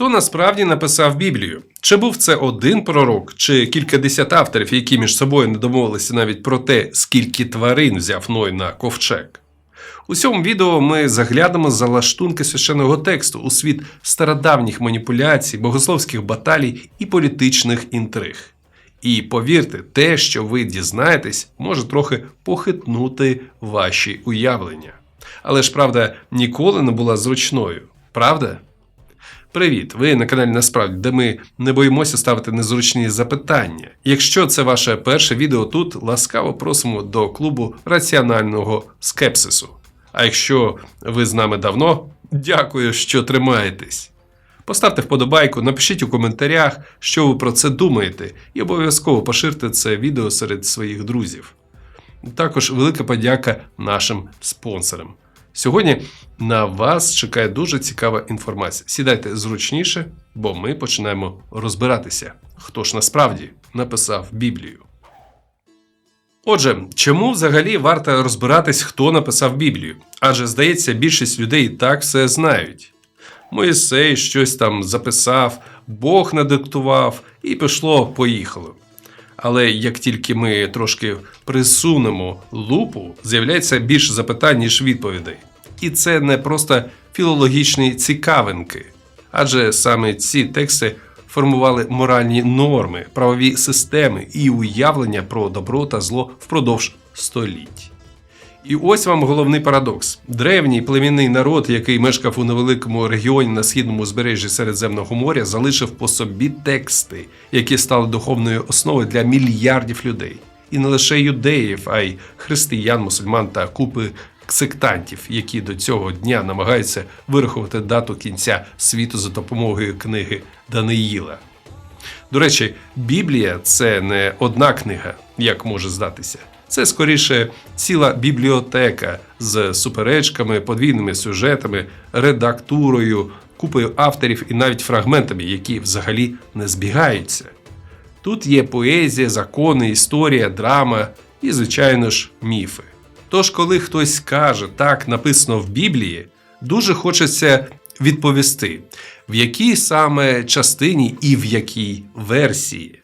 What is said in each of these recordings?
Хто насправді написав Біблію? Чи був це один пророк, чи кількадесят авторів, які між собою не домовилися навіть про те, скільки тварин взяв Ной на ковчег? У цьому відео ми заглянемо за лаштунки священного тексту у світ стародавніх маніпуляцій, богословських баталій і політичних інтриг. І повірте, те, що ви дізнаєтесь, може трохи похитнути ваші уявлення. Але ж правда ніколи не була зручною, правда? Привіт! Ви на каналі Насправді, де ми не боїмося ставити незручні запитання. Якщо це ваше перше відео тут, ласкаво просимо до клубу раціонального скепсису. А якщо ви з нами давно, дякую, що тримаєтесь. Поставте вподобайку, напишіть у коментарях, що ви про це думаєте, і обов'язково поширте це відео серед своїх друзів. Також велика подяка нашим спонсорам. Сьогодні на вас чекає дуже цікава інформація. Сідайте зручніше, бо ми починаємо розбиратися, хто ж насправді написав Біблію. Отже, чому взагалі варто розбиратись, хто написав Біблію? Адже здається, більшість людей і так все знають. Моїсей щось там записав, Бог надиктував, і пішло, поїхало. Але як тільки ми трошки присунемо лупу, з'являється більше запитань, ніж відповідей. І це не просто філологічні цікавинки, адже саме ці тексти формували моральні норми, правові системи і уявлення про добро та зло впродовж століть. І ось вам головний парадокс: древній племінний народ, який мешкав у невеликому регіоні на східному узбережжі Середземного моря, залишив по собі тексти, які стали духовною основою для мільярдів людей. І не лише юдеїв, а й християн, мусульман та купи сектантів, які до цього дня намагаються вирахувати дату кінця світу за допомогою книги Даниїла. До речі, Біблія це не одна книга, як може здатися. Це скоріше ціла бібліотека з суперечками, подвійними сюжетами, редактурою, купою авторів і навіть фрагментами, які взагалі не збігаються. Тут є поезія, закони, історія, драма і, звичайно ж, міфи. Тож, коли хтось каже, так написано в Біблії, дуже хочеться відповісти, в якій саме частині і в якій версії.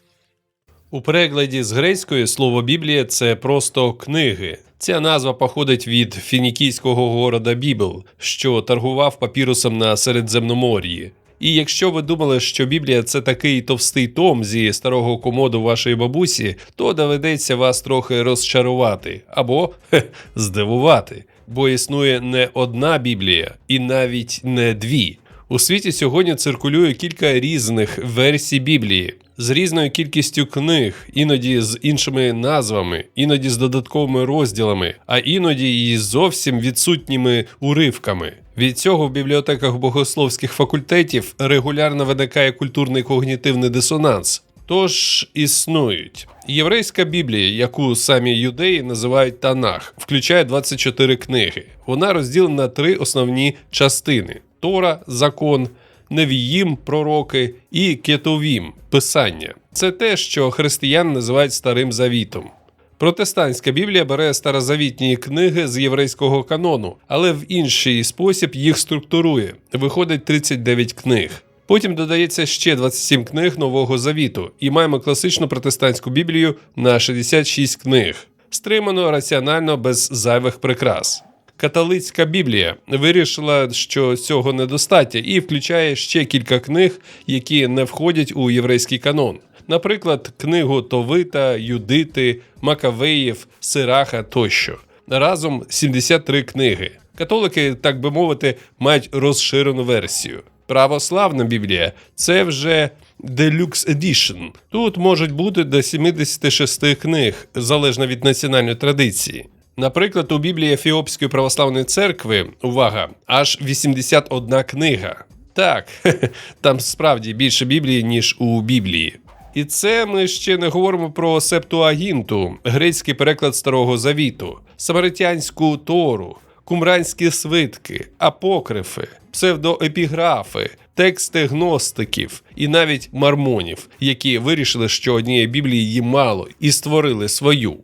У перекладі з грецької слово Біблія це просто книги. Ця назва походить від фінікійського города Бібл, що торгував папірусом на Середземномор'ї. І якщо ви думали, що Біблія це такий товстий том зі старого комоду вашої бабусі, то доведеться вас трохи розчарувати або хе, здивувати. Бо існує не одна Біблія, і навіть не дві. У світі сьогодні циркулює кілька різних версій Біблії з різною кількістю книг, іноді з іншими назвами, іноді з додатковими розділами, а іноді і зовсім відсутніми уривками. Від цього в бібліотеках богословських факультетів регулярно виникає культурний когнітивний дисонанс. Тож існують. Єврейська Біблія, яку самі юдеї називають Танах, включає 24 книги. Вона розділена на три основні частини: Тора, закон, Невіїм, пророки і Кетовім писання. Це те, що християни називають Старим Завітом. Протестантська Біблія бере старозавітні книги з єврейського канону, але в інший спосіб їх структурує. Виходить 39 книг. Потім додається ще 27 книг Нового Завіту, і маємо класичну протестантську Біблію на 66 книг, стримано раціонально без зайвих прикрас. Католицька Біблія вирішила, що цього недостатньо, і включає ще кілька книг, які не входять у єврейський канон. Наприклад, книгу Товита, Юдити, Макавеїв, Сираха тощо. Разом 73 книги. Католики, так би мовити, мають розширену версію. Православна Біблія це вже Deluxe Edition. Тут можуть бути до 76 книг, залежно від національної традиції. Наприклад, у Біблії Ефіопської православної церкви увага, аж 81 книга. Так, там справді більше Біблії, ніж у Біблії. І це ми ще не говоримо про Септуагінту, грецький переклад Старого Завіту, самаритянську Тору, кумранські свитки, апокрифи, псевдоепіграфи, тексти гностиків і навіть мармонів, які вирішили, що однієї Біблії їм мало, і створили свою.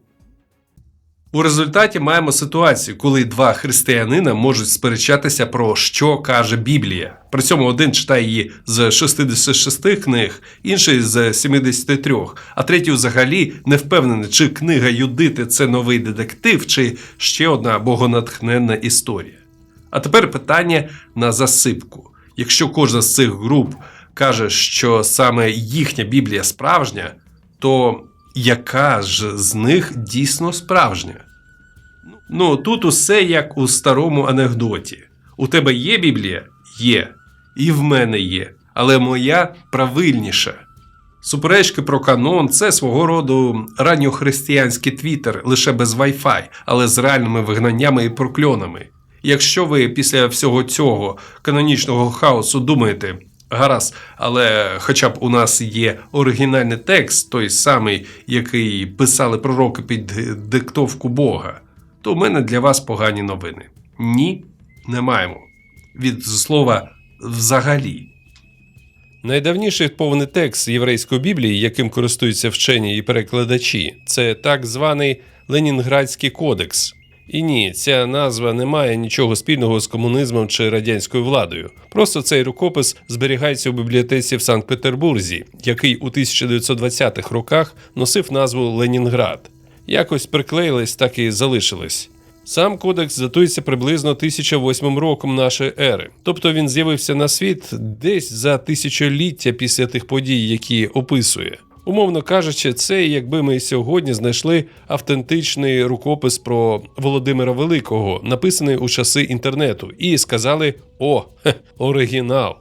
У результаті маємо ситуацію, коли два християнина можуть сперечатися про що каже Біблія. При цьому один читає її з 66 книг, інший з 73, а третій взагалі не впевнений, чи книга Юдити це новий детектив, чи ще одна богонатхненна історія. А тепер питання на засипку. Якщо кожна з цих груп каже, що саме їхня Біблія справжня, то яка ж з них дійсно справжня? Ну, тут усе як у старому анекдоті. У тебе є Біблія? Є. І в мене є. Але моя правильніша. Суперечки про канон це свого роду ранньохристиянський твіттер лише без Wi-Fi, але з реальними вигнаннями і прокльонами. Якщо ви після всього цього канонічного хаосу думаєте, гаразд, але хоча б у нас є оригінальний текст, той самий, який писали пророки під диктовку Бога, то в мене для вас погані новини. Ні, не маємо. Від слова взагалі. Найдавніший повний текст єврейської біблії, яким користуються вчені і перекладачі, це так званий Ленінградський кодекс. І ні, ця назва не має нічого спільного з комунізмом чи радянською владою. Просто цей рукопис зберігається у бібліотеці в Санкт-Петербурзі, який у 1920-х роках носив назву Ленінград. Якось приклеїлись, так і залишились. Сам кодекс датується приблизно 1008 роком нашої ери, тобто він з'явився на світ десь за тисячоліття після тих подій, які описує. Умовно кажучи, це якби ми сьогодні знайшли автентичний рукопис про Володимира Великого, написаний у часи інтернету, і сказали: О, хе, оригінал.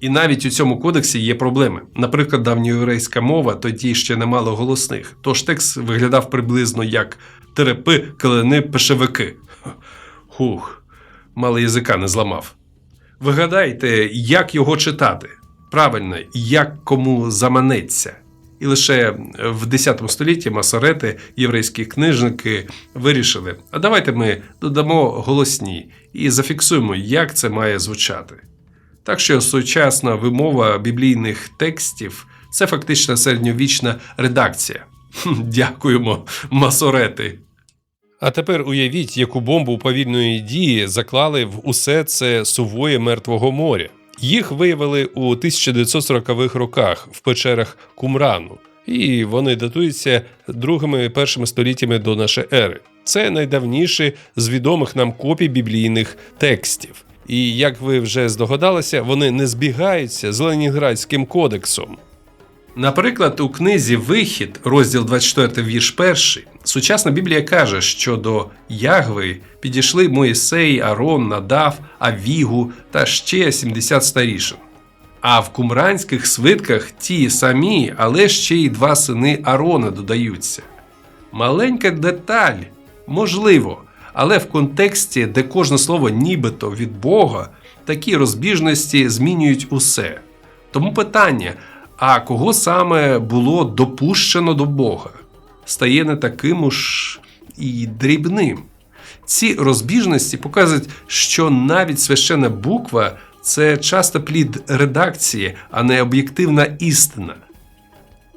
І навіть у цьому кодексі є проблеми. Наприклад, давньоєврейська мова тоді ще не мало голосних, тож текст виглядав приблизно як терепи, килини, пешевики. Хух, мало язика не зламав. Вигадайте, як його читати? Правильно, як кому заманеться. І лише в 10 столітті масорети, єврейські книжники вирішили: а давайте ми додамо голосні і зафіксуємо, як це має звучати. Так що сучасна вимова біблійних текстів це фактично середньовічна редакція. Дякуємо, масорети. А тепер уявіть, яку бомбу повільної дії заклали в усе це сувоє Мертвого моря. Їх виявили у 1940-х роках в печерах Кумрану, і вони датуються другими першими століттями до нашої ери. Це найдавніші з відомих нам копій біблійних текстів. І як ви вже здогадалися, вони не збігаються з Ленінградським кодексом. Наприклад, у книзі Вихід, розділ 24, вірш 1, сучасна Біблія каже, що до Ягви підійшли Моїсей, Арон, Надав, Авігу та ще 70 старішин. А в кумранських свитках ті самі, але ще й два сини Арона додаються. Маленька деталь, можливо, але в контексті, де кожне слово нібито від Бога, такі розбіжності змінюють усе. Тому питання: а кого саме було допущено до Бога, стає не таким уж і дрібним. Ці розбіжності показують, що навіть священна буква це часто плід редакції, а не об'єктивна істина.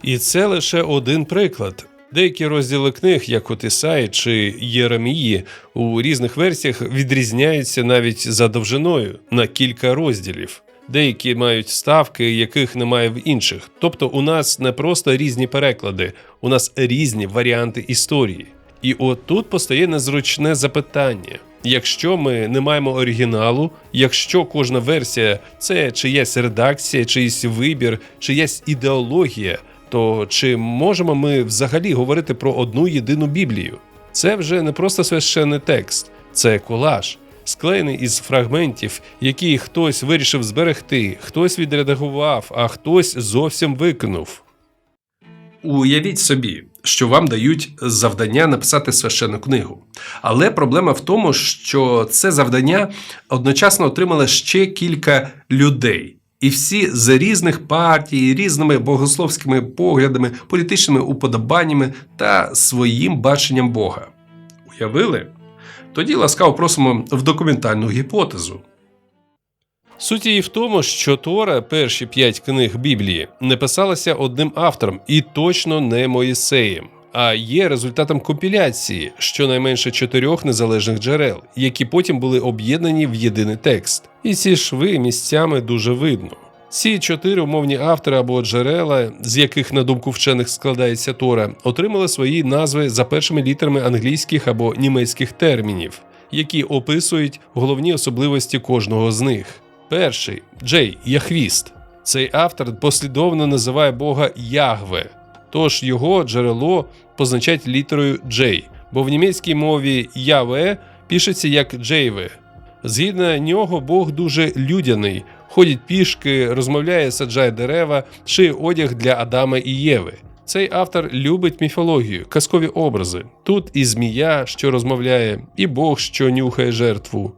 І це лише один приклад. Деякі розділи книг, як от Ісаї чи Єремії, у різних версіях відрізняються навіть за довжиною на кілька розділів. Деякі мають ставки, яких немає в інших. Тобто, у нас не просто різні переклади, у нас різні варіанти історії. І от тут постає незручне запитання: якщо ми не маємо оригіналу, якщо кожна версія це чиясь редакція, чийсь вибір, чиясь ідеологія, то чи можемо ми взагалі говорити про одну єдину Біблію? Це вже не просто священний текст, це колаж, склеєний із фрагментів, які хтось вирішив зберегти, хтось відредагував, а хтось зовсім викинув. Уявіть собі, що вам дають завдання написати священну книгу. Але проблема в тому, що це завдання одночасно отримали ще кілька людей. І всі з різних партій, різними богословськими поглядами, політичними уподобаннями та своїм баченням Бога. Уявили? Тоді ласкаво просимо в документальну гіпотезу. Суть її в тому, що Тора, перші п'ять книг Біблії, не писалася одним автором і точно не Моїсеєм. а є результатом компіляції щонайменше чотирьох незалежних джерел, які потім були об'єднані в єдиний текст. І ці шви місцями дуже видно. Ці чотири умовні автори або джерела, з яких, на думку вчених, складається Тора, отримали свої назви за першими літерами англійських або німецьких термінів, які описують головні особливості кожного з них. Перший Джей Яхвіст. Цей автор послідовно називає Бога Ягве, тож його джерело позначать літерою Джей, бо в німецькій мові Яве пишеться як Джейве. Згідно нього, Бог дуже людяний, ходить пішки, розмовляє, саджає дерева, шиє одяг для Адама і Єви. Цей автор любить міфологію, казкові образи. Тут і змія, що розмовляє, і Бог, що нюхає жертву.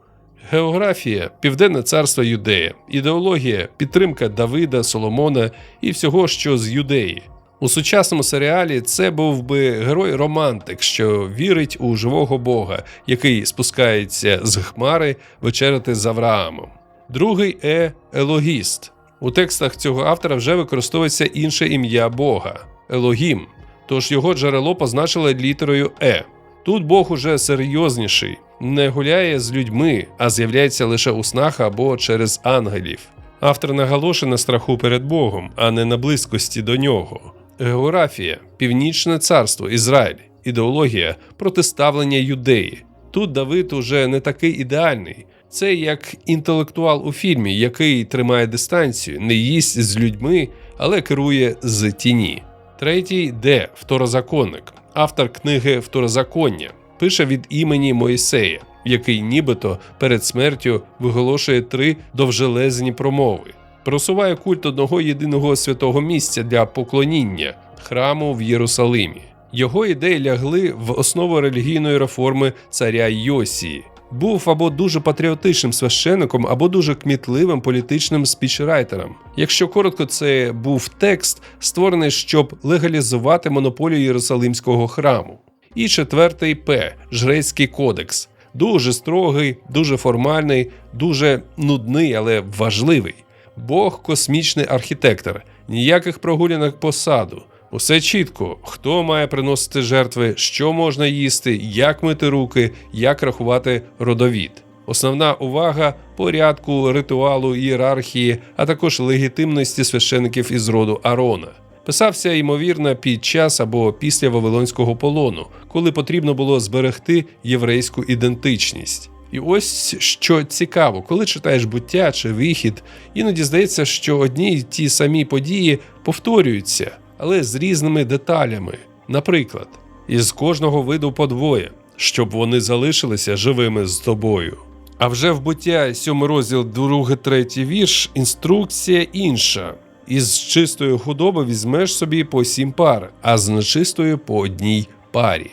Географія Південне царство Юдея, ідеологія, підтримка Давида, Соломона і всього, що з Юдеї. У сучасному серіалі це був би герой-романтик, що вірить у живого Бога, який спускається з хмари вечеряти з Авраамом. Другий е Елогіст. У текстах цього автора вже використовується інше ім'я Бога Елогім, тож його джерело позначили літерою Е. Тут Бог уже серйозніший, не гуляє з людьми, а з'являється лише у снах або через ангелів. Автор наголошує на страху перед Богом, а не на близькості до нього. Географія, Північне царство, Ізраїль, ідеологія, протиставлення юдеї. Тут Давид уже не такий ідеальний. Це як інтелектуал у фільмі, який тримає дистанцію, не їсть з людьми, але керує з тіні. Третій Д. Второзаконник, автор книги Второзаконня, пише від імені Моїсея, який нібито перед смертю виголошує три довжелезні промови. Просуває культ одного єдиного святого місця для поклоніння храму в Єрусалимі. Його ідеї лягли в основу релігійної реформи царя Йосії. Був або дуже патріотичним священником, або дуже кмітливим політичним спічрайтером. Якщо коротко, це був текст, створений, щоб легалізувати монополію Єрусалимського храму. І четвертий П Жрецький кодекс. Дуже строгий, дуже формальний, дуже нудний, але важливий. Бог космічний архітектор, ніяких прогулянок по саду. Усе чітко, хто має приносити жертви, що можна їсти, як мити руки, як рахувати родовід. Основна увага порядку, ритуалу, ієрархії, а також легітимності священиків із роду Арона. Писався ймовірно під час або після Вавилонського полону, коли потрібно було зберегти єврейську ідентичність. І ось що цікаво, коли читаєш буття чи вихід, іноді здається, що одні й ті самі події повторюються, але з різними деталями. Наприклад, із кожного виду по двоє, щоб вони залишилися живими з тобою. А вже в буття 7 розділ, 2, 3 вірш, інструкція інша. Із чистої худоби візьмеш собі по сім пар, а з нечистої по одній парі.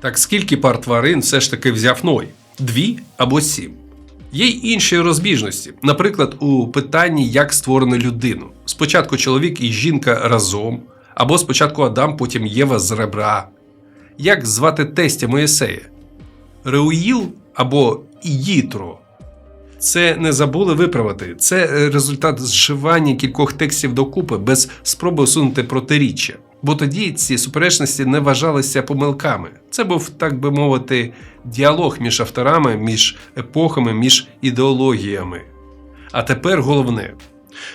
Так скільки пар тварин все ж таки взяв Ной? Дві або сім? Є й інші розбіжності, наприклад, у питанні, як створено людину. Спочатку чоловік і жінка разом, або спочатку Адам, потім Єва з ребра. Як звати тестя Моїсея? Реуїл або Іїтро. Це не забули виправити. Це результат зшивання кількох текстів докупи без спроби усунути протиріччя. Бо тоді ці суперечності не вважалися помилками. Це був, так би мовити, діалог між авторами, між епохами, між ідеологіями. А тепер головне: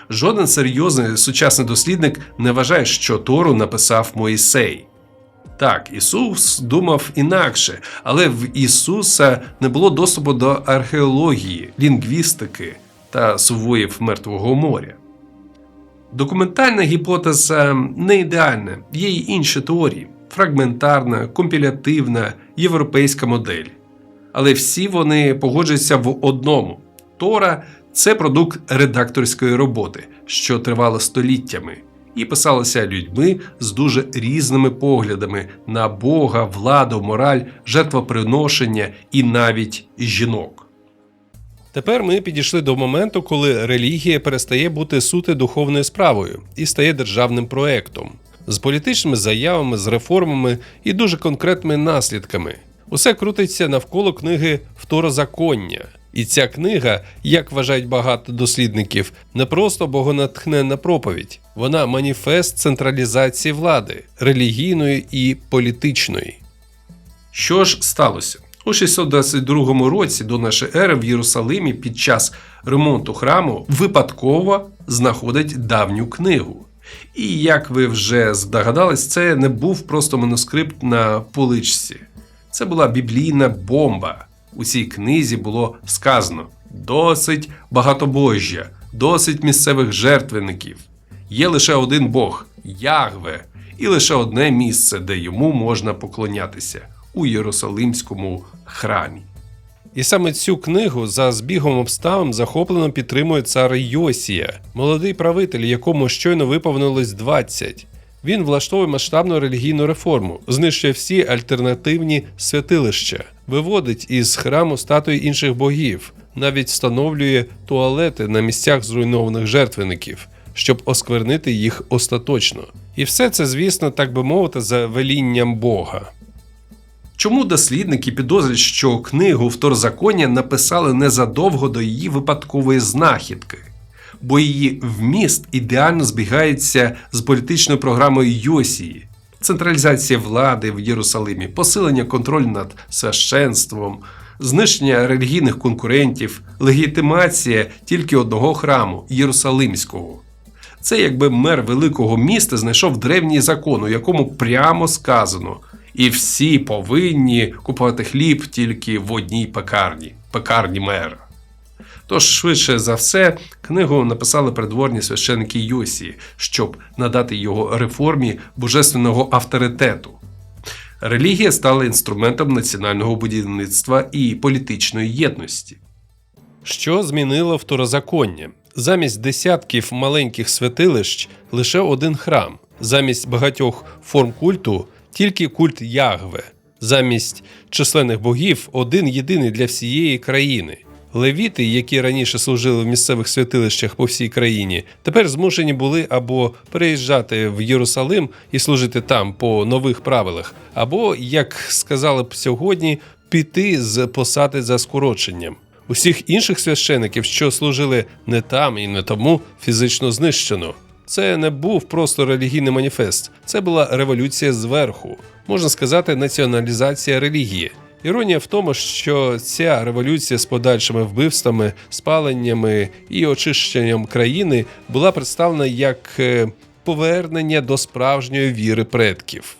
жоден серйозний сучасний дослідник не вважає, що Тору написав Моїсей. Так, Ісус думав інакше, але в Ісуса не було доступу до археології, лінгвістики та сувоїв Мертвого моря. Документальна гіпотеза не ідеальна, є й інші теорії фрагментарна, компілятивна, європейська модель. Але всі вони погоджуються в одному: Тора це продукт редакторської роботи, що тривала століттями, і писалася людьми з дуже різними поглядами на Бога, владу, мораль, жертвоприношення і навіть жінок. Тепер ми підійшли до моменту, коли релігія перестає бути суто духовною справою і стає державним проектом з політичними заявами, з реформами і дуже конкретними наслідками. Усе крутиться навколо книги Второзаконня І ця книга, як вважають багато дослідників, не просто богонатхненна проповідь, вона маніфест централізації влади, релігійної і політичної. Що ж сталося? У 622 році до нашої ери в Єрусалимі під час ремонту храму випадково знаходить давню книгу. І як ви вже здогадались, це не був просто манускрипт на поличці. Це була біблійна бомба. У цій книзі було сказано: досить багатобожжя, досить місцевих жертвенників. Є лише один Бог Ягве, і лише одне місце, де йому можна поклонятися у Єрусалимському храмі. І саме цю книгу за збігом обставин захоплено підтримує цар Йосія, молодий правитель, якому щойно виповнилось 20. Він влаштовує масштабну релігійну реформу, знищує всі альтернативні святилища, виводить із храму статуї інших богів, навіть встановлює туалети на місцях зруйнованих жертвенників, щоб осквернити їх остаточно. І все це, звісно, так би мовити, за велінням Бога. Чому дослідники підозрюють, що книгу Второзаконня написали незадовго до її випадкової знахідки, бо її вміст ідеально збігається з політичною програмою Йосії, централізація влади в Єрусалимі, посилення контролю над священством, знищення релігійних конкурентів, легітимація тільки одного храму Єрусалимського. Це якби мер великого міста знайшов древній закон, у якому прямо сказано, і всі повинні купувати хліб тільки в одній пекарні пекарні мера. Тож, швидше за все, книгу написали придворні священники Йосії, щоб надати його реформі божественного авторитету. Релігія стала інструментом національного будівництва і політичної єдності. Що змінило второзаконня? Замість десятків маленьких святилищ лише один храм, замість багатьох форм культу тільки культ Ягве, замість численних богів один єдиний для всієї країни. Левіти, які раніше служили в місцевих святилищах по всій країні, тепер змушені були або переїжджати в Єрусалим і служити там по нових правилах, або, як сказали б сьогодні, піти з посади за скороченням. Усіх інших священиків, що служили не там і не тому, фізично знищено. Це не був просто релігійний маніфест, це була революція зверху, можна сказати, націоналізація релігії. Іронія в тому, що ця революція з подальшими вбивствами, спаленнями і очищенням країни була представлена як е, повернення до справжньої віри предків.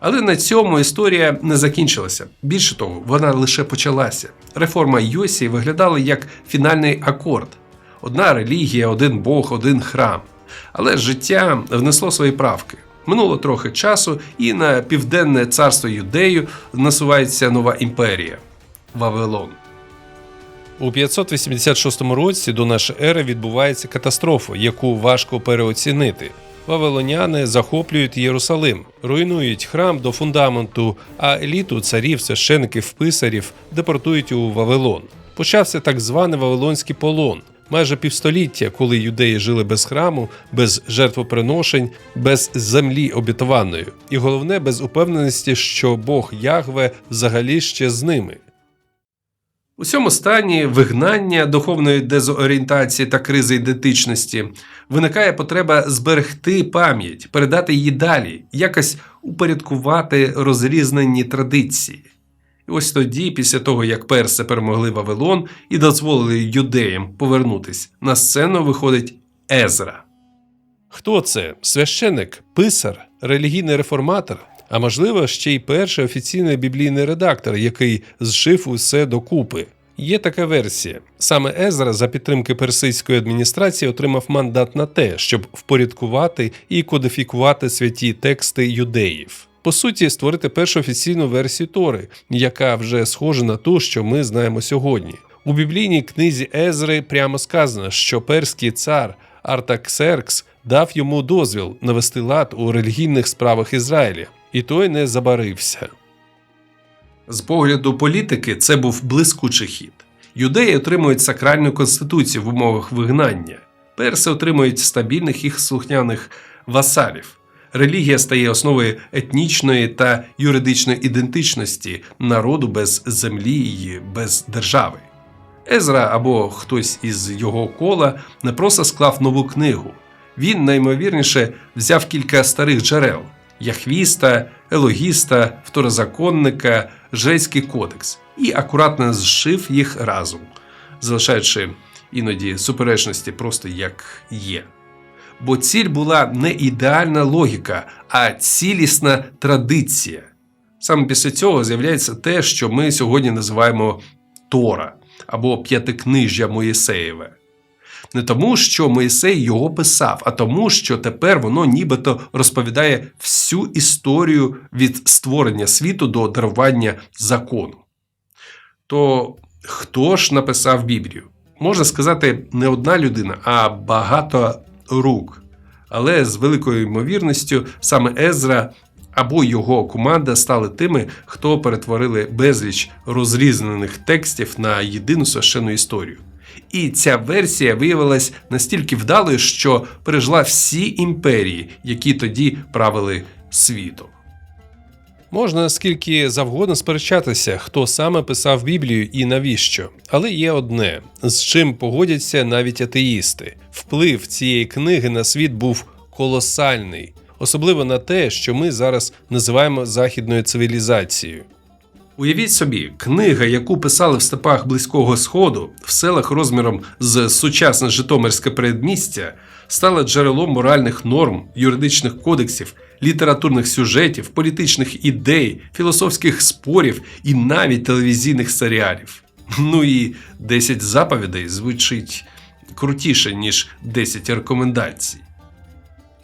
Але на цьому історія не закінчилася. Більше того, вона лише почалася. Реформа Йосі виглядала як фінальний акорд: одна релігія, один Бог, один храм. Але життя внесло свої правки. Минуло трохи часу, і на південне царство Юдею насувається нова імперія Вавилон. У 586 році до нашої ери відбувається катастрофа, яку важко переоцінити. Вавилоняни захоплюють Єрусалим, руйнують храм до фундаменту, а еліту царів, священиків, писарів депортують у Вавилон. Почався так званий Вавилонський полон. Майже півстоліття, коли юдеї жили без храму, без жертвоприношень, без землі обітованої, і головне, без упевненості, що Бог Ягве взагалі ще з ними. У цьому стані вигнання духовної дезорієнтації та кризи ідентичності виникає потреба зберегти пам'ять, передати її далі, якось упорядкувати розрізнені традиції. І ось тоді, після того як перси перемогли Вавилон і дозволили юдеям повернутись на сцену, виходить Езра. Хто це? Священик, писар, релігійний реформатор, а можливо, ще й перший офіційний біблійний редактор, який зшив усе докупи. Є така версія. Саме Езра за підтримки персидської адміністрації отримав мандат на те, щоб впорядкувати і кодифікувати святі тексти юдеїв. По суті, створити першу офіційну версію Тори, яка вже схожа на ту, що ми знаємо сьогодні. У біблійній книзі Езри прямо сказано, що перський цар Артаксеркс дав йому дозвіл навести лад у релігійних справах Ізраїля, і той не забарився. З погляду політики це був блискучий хід. Юдеї отримують сакральну конституцію в умовах вигнання, перси отримують стабільних і слухняних васалів. Релігія стає основою етнічної та юридичної ідентичності народу без землі без держави. Езра або хтось із його кола не просто склав нову книгу. Він наймовірніше взяв кілька старих джерел: Яхвіста, Елогіста, Второзаконника, Жрецький кодекс і акуратно зшив їх разом, залишаючи іноді суперечності просто як є. Бо ціль була не ідеальна логіка, а цілісна традиція. Саме після цього з'являється те, що ми сьогодні називаємо Тора або П'ятикнижжя Моїсеєве. Не тому, що Моїсей його писав, а тому, що тепер воно нібито розповідає всю історію від створення світу до дарування закону. То хто ж написав Біблію? Можна сказати, не одна людина, а багато рук. Але з великою ймовірністю саме Езра або його команда стали тими, хто перетворили безліч розрізнених текстів на єдину священну історію. І ця версія виявилась настільки вдалою, що пережила всі імперії, які тоді правили світом. Можна скільки завгодно сперечатися, хто саме писав Біблію і навіщо. Але є одне, з чим погодяться навіть атеїсти: вплив цієї книги на світ був колосальний, особливо на те, що ми зараз називаємо західною цивілізацією. Уявіть собі, книга, яку писали в степах Близького Сходу, в селах розміром з сучасне Житомирське передмістя, стала джерелом моральних норм, юридичних кодексів, літературних сюжетів, політичних ідей, філософських спорів і навіть телевізійних серіалів. Ну і 10 заповідей звучить крутіше, ніж 10 рекомендацій.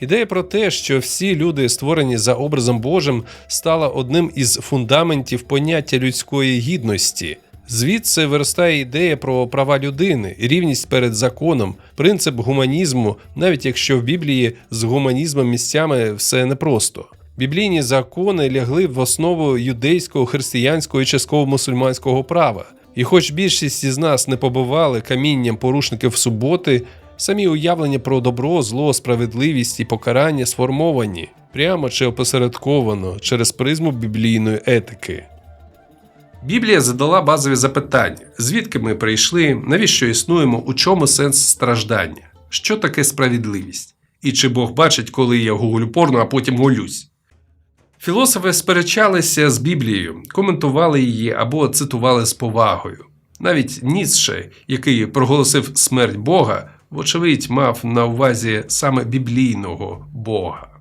Ідея про те, що всі люди, створені за образом Божим, стала одним із фундаментів поняття людської гідності. Звідси виростає ідея про права людини, рівність перед законом, принцип гуманізму, навіть якщо в Біблії з гуманізмом місцями все непросто. Біблійні закони лягли в основу юдейського, християнського і частково мусульманського права. І хоч більшість із нас не побивали камінням порушників суботи, Самі уявлення про добро, зло, справедливість і покарання сформовані прямо чи опосередковано через призму біблійної етики. Біблія задала базові запитання: звідки ми прийшли, навіщо існуємо, у чому сенс страждання, що таке справедливість, і чи Бог бачить, коли я гуглю порно, а потім голюсь. Філософи сперечалися з Біблією, коментували її або цитували з повагою. Навіть Ніцше, який проголосив смерть Бога, вочевидь, мав на увазі саме біблійного Бога.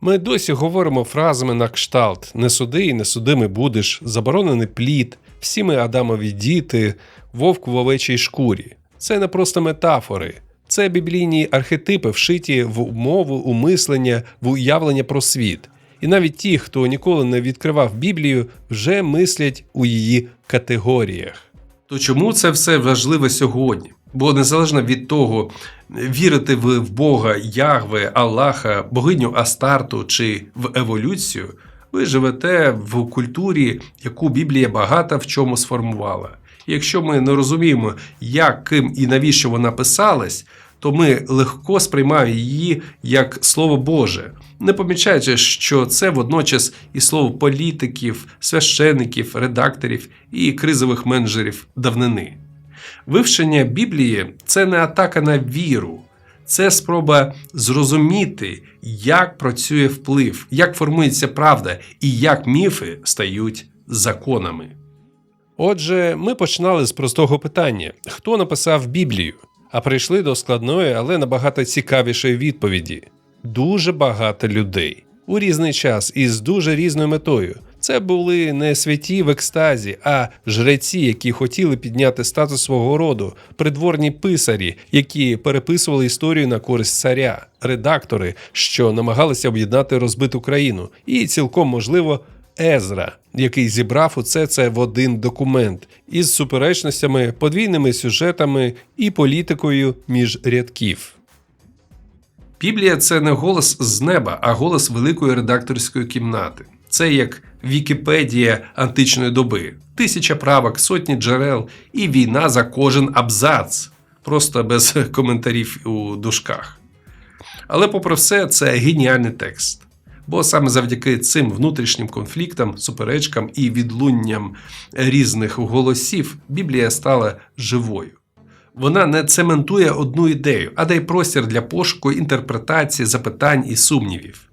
Ми досі говоримо фразами на кшталт не суди і не судими будеш, заборонений плід, всі ми Адамові діти, вовк в овечій шкурі. Це не просто метафори, це біблійні архетипи, вшиті в мову, у мислення, в уявлення про світ. І навіть ті, хто ніколи не відкривав Біблію, вже мислять у її категоріях. То чому це все важливе сьогодні? Бо незалежно від того, вірити ви в Бога, Ягве, Аллаха, богиню Астарту чи в еволюцію, ви живете в культурі, яку Біблія багато в чому сформувала. Якщо ми не розуміємо, як, ким і навіщо вона писалась, то ми легко сприймаємо її як слово Боже, не помічаючи, що це водночас і слово політиків, священиків, редакторів і кризових менеджерів давнини. Вивчення Біблії це не атака на віру, це спроба зрозуміти, як працює вплив, як формується правда і як міфи стають законами. Отже, ми починали з простого питання: хто написав Біблію? А прийшли до складної, але набагато цікавішої відповіді: дуже багато людей у різний час і з дуже різною метою. Це були не святі в екстазі, а жреці, які хотіли підняти статус свого роду, придворні писарі, які переписували історію на користь царя, редактори, що намагалися об'єднати розбиту країну, і цілком можливо. Езра, який зібрав усе це в один документ із суперечностями, подвійними сюжетами і політикою між рядків. Біблія це не голос з неба, а голос великої редакторської кімнати. Це як Вікіпедія античної доби, тисяча правок, сотні джерел і війна за кожен абзац, просто без коментарів у дужках. Але, попри все, це геніальний текст. Бо саме завдяки цим внутрішнім конфліктам, суперечкам і відлунням різних голосів Біблія стала живою. Вона не цементує одну ідею, а дає простір для пошуку інтерпретації, запитань і сумнівів.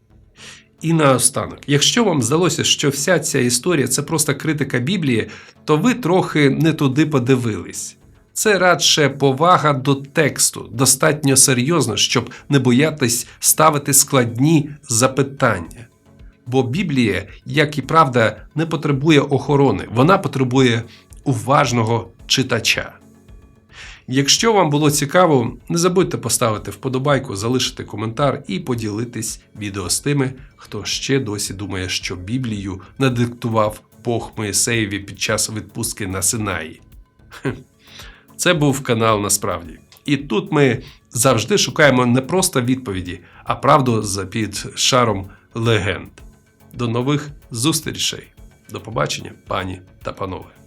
І наостанок, якщо вам здалося, що вся ця історія це просто критика Біблії, то ви трохи не туди подивились. Це радше повага до тексту, достатньо серйозно, щоб не боятись ставити складні запитання. Бо Біблія, як і правда, не потребує охорони, вона потребує уважного читача. Якщо вам було цікаво, не забудьте поставити вподобайку, залишити коментар і поділитись відео з тими, хто ще досі думає, що Біблію надиктував Бог Моїсеєві під час відпустки на Синаї. Це був канал насправді. І тут ми завжди шукаємо не просто відповіді, а правду за під шаром легенд. До нових зустрічей. До побачення, пані та панове.